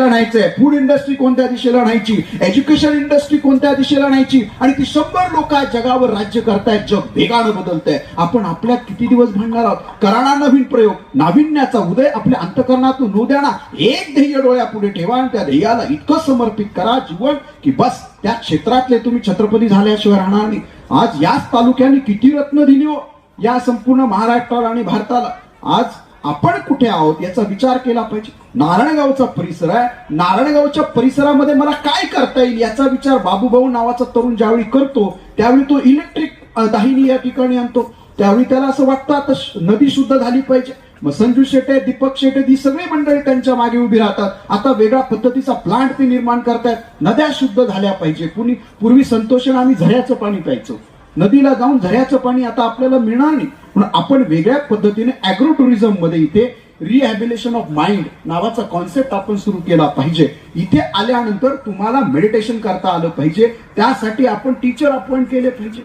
न्यायचंय food industry कोणत्या दिशेला न्यायची एज्युकेशन इंडस्ट्री कोणत्या दिशेला न्यायची आणि ती शंभर लोक जगावर राज्य करतायत जग वेगानं बदलतंय. आपण आपल्यात किती दिवस भांडणार आहोत? करा नवीन प्रयोग. नाविन्याचा उदय आपल्या अंतकरणातून होऊ द्या ना. एक ध्येय डोळ्यापुढे ठेवा आणि त्या ध्येयाला इतकं समर्पित करा जीवन की बस त्या क्षेत्रातले तुम्ही छत्रपती झाल्याशिवाय राहणार नाही. आज याच तालुक्याने किती रत्न दिली हो? या संपूर्ण महाराष्ट्राला आणि भारताला. आज आपण कुठे आहोत याचा विचार केला पाहिजे. नारायणगावचा परिसर आहे. नारायणगावच्या परिसरामध्ये मला काय करता येईल याचा विचार बाबूभाऊ नावाचा तरुण ज्यावेळी करतो त्यावेळी तो इलेक्ट्रिक दाहिनी या ठिकाणी आणतो. त्यावेळी त्याला असं वाटतं आता नदी शुद्ध झाली पाहिजे. मग संजू शेटे दीपक शेटे ही सगळी मंडळी त्यांच्या मागे उभी राहतात. आता वेगळ्या पद्धतीचा प्लांट ते निर्माण करतायत. नद्या शुद्ध झाल्या पाहिजे. कुणी पूर्वी संतोषण आम्ही झऱ्याचं पाणी प्यायचो. नदीला जाऊन झऱ्याचं पाणी आता आपल्याला मिळणार नाही. म्हणून आपण वेगळ्या पद्धतीने अॅग्रो टुरिझममध्ये इथे रिहॅबिलेशन ऑफ माइंड नावाचा कॉन्सेप्ट आपण सुरू केला पाहिजे. इथे आल्यानंतर तुम्हाला मेडिटेशन करता आलं पाहिजे. त्यासाठी आपण टीचर अपॉइंट केले पाहिजे.